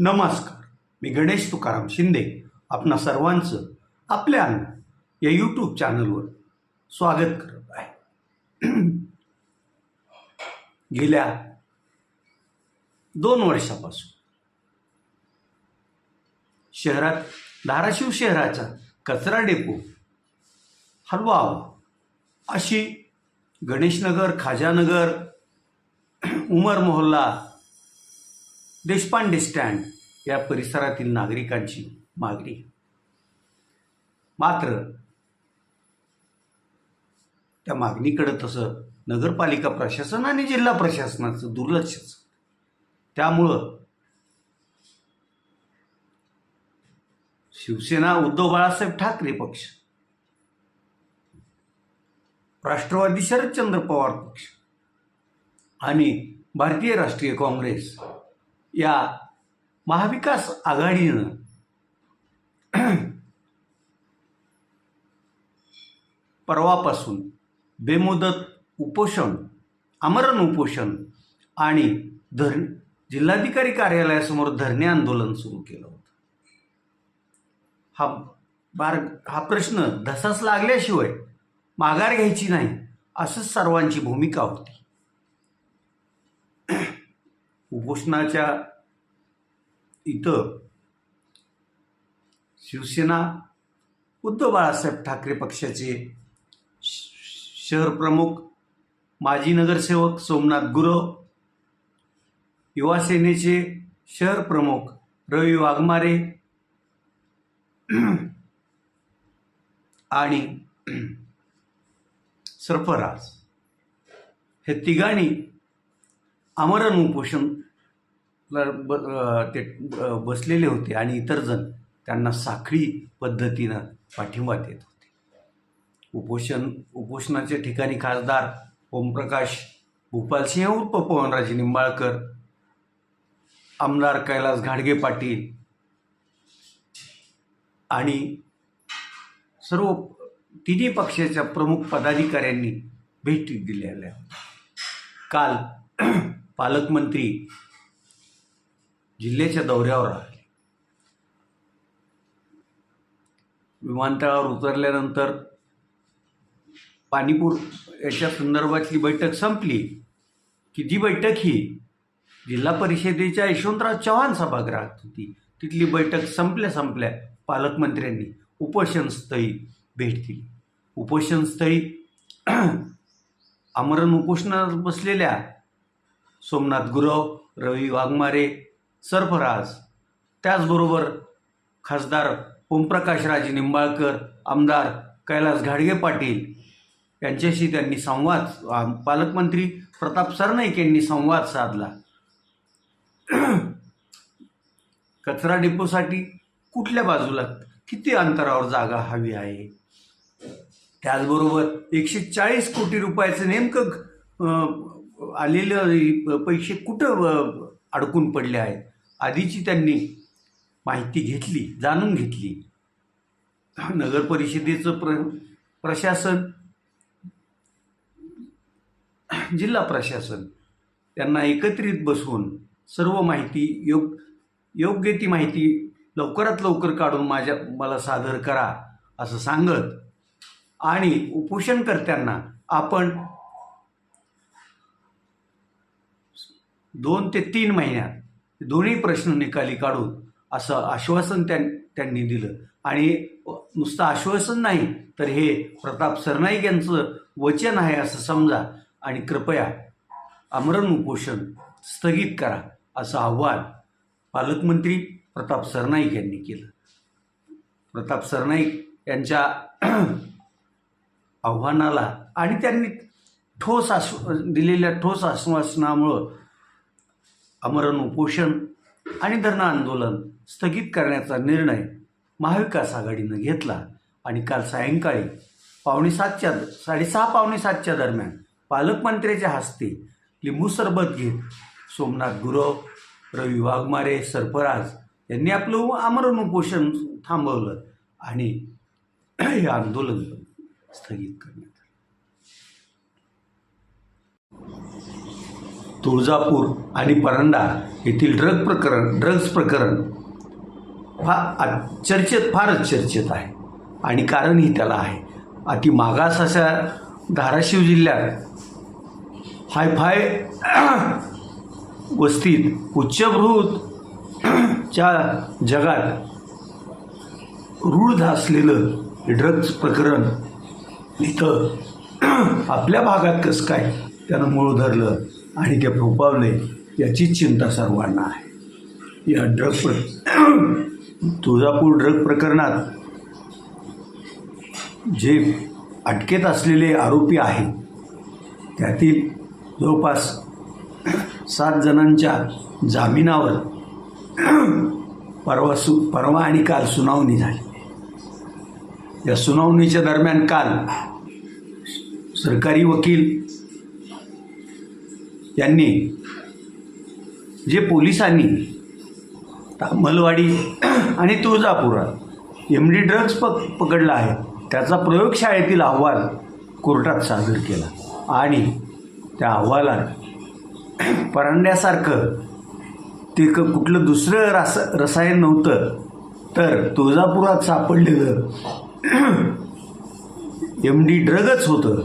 नमस्कार. मी गणेश तुकाराम शिंदे. आपणा सर्वांचं आपल्या अन्न या यूट्यूब चॅनलवर स्वागत करत आहे. गेल्या दोन वर्षापासून शहरात धाराशिव शहराचा कचरा डेपो हलवावा अशी गणेशनगर खाजानगर उमर मोहल्ला देशपांडे स्टँड या परिसरातील नागरिकांची मागणी. मात्र त्या मागणीकडे तसं नगरपालिका प्रशासन आणि जिल्हा प्रशासनाचं दुर्लक्षच त्यामुळं शिवसेना उद्धव बाळासाहेब ठाकरे पक्ष राष्ट्रवादी शरदचंद्र पवार पक्ष आणि भारतीय राष्ट्रीय काँग्रेस या महाविकास आघाडीनं परवापासून बेमुदत उपोषण आमरण उपोषण आणि धर जिल्हाधिकारी कार्यालयासमोर धरणे आंदोलन सुरू केलं होतं. हा बार हा प्रश्न धसास लागल्याशिवाय माघार घ्यायची नाही असंच सर्वांची भूमिका होती. उपोषणाच्या इथं शिवसेना उद्धव बाळासाहेब ठाकरे पक्षाचे श- शहर प्रमुख माजी नगरसेवक सोमनाथ गुरव युवासेनेचे शहर प्रमुख रवी वाघमारे आणि सरफराज. हे तिघांनी आमरण उपोषण ब ते बसलेले होते आणि इतर जण त्यांना साखळी पद्धतीनं पाठिंबा देत होते. उपोषण उपोषणाच्या ठिकाणी खासदार ओमप्रकाश भूपालसिंह उर्फ पवनराजे निंबाळकर आमदार कैलास घाडगे पाटील आणि सर्व तिन्ही पक्षाच्या प्रमुख पदाधिकाऱ्यांनी भेटी दिलेल्या काल पालकमंत्री जिल्ह्याच्या दौऱ्यावर आले. विमानतळावर उतरल्यानंतर पाणीपूर याच्या संदर्भातली बैठक संपली की ती बैठक ही जिल्हा परिषदेच्या यशवंतराव चव्हाण सभागृहात होती. तिथली बैठक संपल्या संपल्या पालकमंत्र्यांनी उपोषणस्थळी भेट दिली. उपोषणस्थळी आमरण उपोषणात बसलेल्या सोमनाथ गुरव रवी वाघमारे सरफराज. त्याचबरोबर खासदार ओमप्रकाशराजे निंबाळकर आमदार कैलास घाडगे पाटील यांच्याशी त्यांनी संवाद पालकमंत्री प्रताप सरनाईक यांनी संवाद साधला. कचरा डिपोसाठी कुठल्या बाजूला किती अंतरावर जागा हवी आहे? त्याचबरोबर एकशे चाळीस कोटी रुपयाचं नेमकं आलेलं पैसे कुठं अडकून पडले आहेत? आधीची त्यांनी माहिती घेतली जाणून घेतली. नगर परिषदेचं प्र प्रशासन जिल्हा प्रशासन त्यांना एकत्रित बसवून सर्व माहिती योग योग्य ती माहिती लवकरात लवकर काढून माझ्या मला सादर करा असं सांगत आणि उपोषणकर्त्यांना आपण दोन ते तीन महिन्यात दोन्ही प्रश्न निकाली काढून असं आश्वासन त्यां त्यांनी दिलं. आणि नुसतं आश्वासन नाही तर हे प्रताप सरनाईक यांचं वचन आहे असं समजा. आणि कृपया आमरण उपोषण स्थगित करा असं आव्हान पालकमंत्री प्रताप सरनाईक यांनी केलं. प्रताप सरनाईक यांच्या आव्हानाला आणि त्यांनी ठोस आश्व दिलेल्या ठोस आश्वासनामुळं आमरण उपोषण आणि धरणं आंदोलन स्थगित करण्याचा निर्णय महाविकास आघाडीनं घेतला. आणि काल सायंकाळी पावणे सातच्या साडेसहा पावणे सातच्या दरम्यान पालकमंत्र्याच्या हस्ते लिंबू सरबत घेत सोमनाथ गुरव रवी वाघमारे सरफराज यांनी आपलं आमरण उपोषण थांबवलं आणि हे आंदोलन स्थगित करण्यात आलं तुळजापूर आणि परांडा येथील ड्रग प्रकरण ड्रग्स प्रकरण फार चर्चेत फारच चर्चेत आहे. आणि कारणही त्याला आहे. अति मागास अशा धाराशिव जिल्ह्यात हायफाय वस्तीत उच्चभृतच्या च्या जगात रूढ असलेलं हे ड्रग्ज प्रकरण इथं आपल्या भागात कसं काय त्यानं मूळ धरलं? आणि ते फोपावले याचीच चिंता सर्वांना आहे. या ड्रग प्र तुळजापूर ड्रग प्रकरणात जे अटकेत असलेले आरोपी आहेत त्यातील जवळपास सात जणांच्या जामिनावर परवा सु परवा आणि काल सुनावणी झाली. या सुनावणीच्या दरम्यान काल सरकारी वकील यांनी जे पोलिसांनी तामलवाडी आणि तुळजापुरात एम डी ड्रग्ज पक पकडला आहे त्याचा प्रयोगशाळेतील अहवाल कोर्टात सादर केला. आणि त्या अहवालात परांड्यासारखं ते क कुठलं दुसरं रास रसायन नव्हतं तर तुळजापुरात सापडलेलं एम डी ड्रगच होतं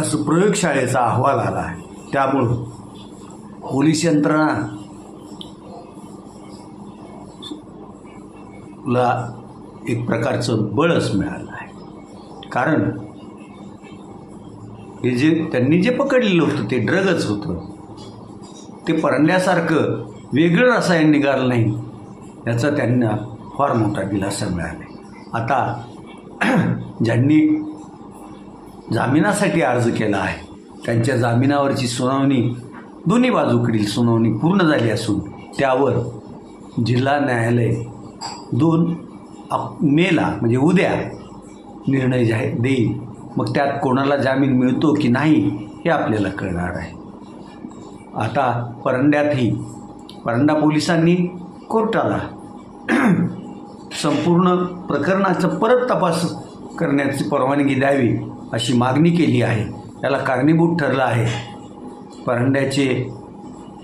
असं प्रयोगशाळेचा अहवाल आला आहे. त्यामुळं पोलीस यंत्रणा ला एक प्रकारचं बळच मिळालं आहे. कारण हे जे त्यांनी जे पकडलेलं होतं ते ड्रगच होतं. ते परंड्यासारखं वेगळं रसायन निघालं नाही. याचा त्यांना फार मोठा दिलासा मिळाला. आता ज्यांनी जामिनासाठी अर्ज केला आहे त्यांच्या जामिनावरची सुनावणी दोन्ही बाजूकडील सुनावणी पूर्ण झाली असून त्यावर जिल्हा न्यायालय दोन अप मेला म्हणजे उद्या निर्णय जाहीर देईल. मग त्यात कोणाला जामीन मिळतो की नाही हे आपल्याला कळणार आहे. आता परंड्यातही परंडा पोलिसांनी कोर्टाला संपूर्ण प्रकरणाचं परत तपास करण्याची परवानगी द्यावी अशी मागणी केली आहे. याला कारणीभूत ठरलं आहे. परंड्याचे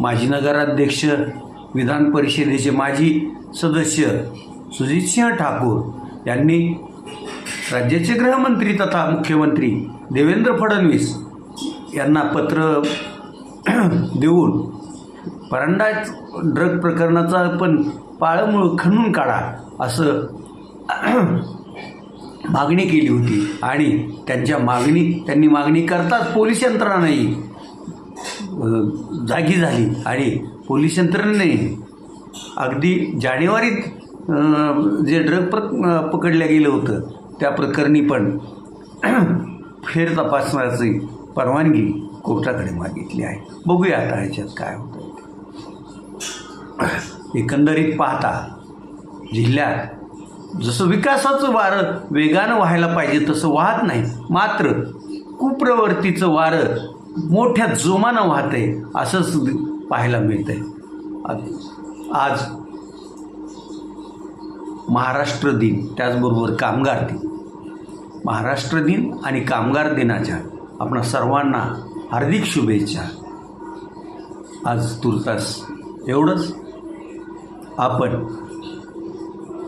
माजी नगराध्यक्ष विधान परिषदेचे माजी सदस्य सुजितसिंह ठाकूर यांनी राज्याचे गृहमंत्री तथा मुख्यमंत्री देवेंद्र फडणवीस यांना पत्र देऊन परांडा ड्रग प्रकरणाचा पण पाळमुळं खणून काढा असं मागणी केली होती. आणि त्यांच्या मागणी त्यांनी मागणी करताच पोलीस यंत्रणाही जागी झाली. आणि पोलीस यंत्रणेने अगदी जानेवारीत जे ड्रग प्र पकडलं गेलं होतं त्या प्रकरणी पण फेर तपासण्याची परवानगी कोर्टाकडे मागितली आहे. बघूया आता ह्याच्यात काय होतं एकंदरीत पाहता जिल्ह्यात जसं विकासाचं वारं वेगानं व्हायला पाहिजे तसं वाहत नाही. मात्र कुप्रवृत्तीचं वारं मोठ्या जोमानं वाहत आहे असंच पाहायला मिळतंय. आज महाराष्ट्र दिन त्याचबरोबर कामगार दिन. महाराष्ट्र दिन आणि कामगार दिनाच्या आपणा सर्वांना हार्दिक शुभेच्छा. आज तुर्तास एवढंच. आपण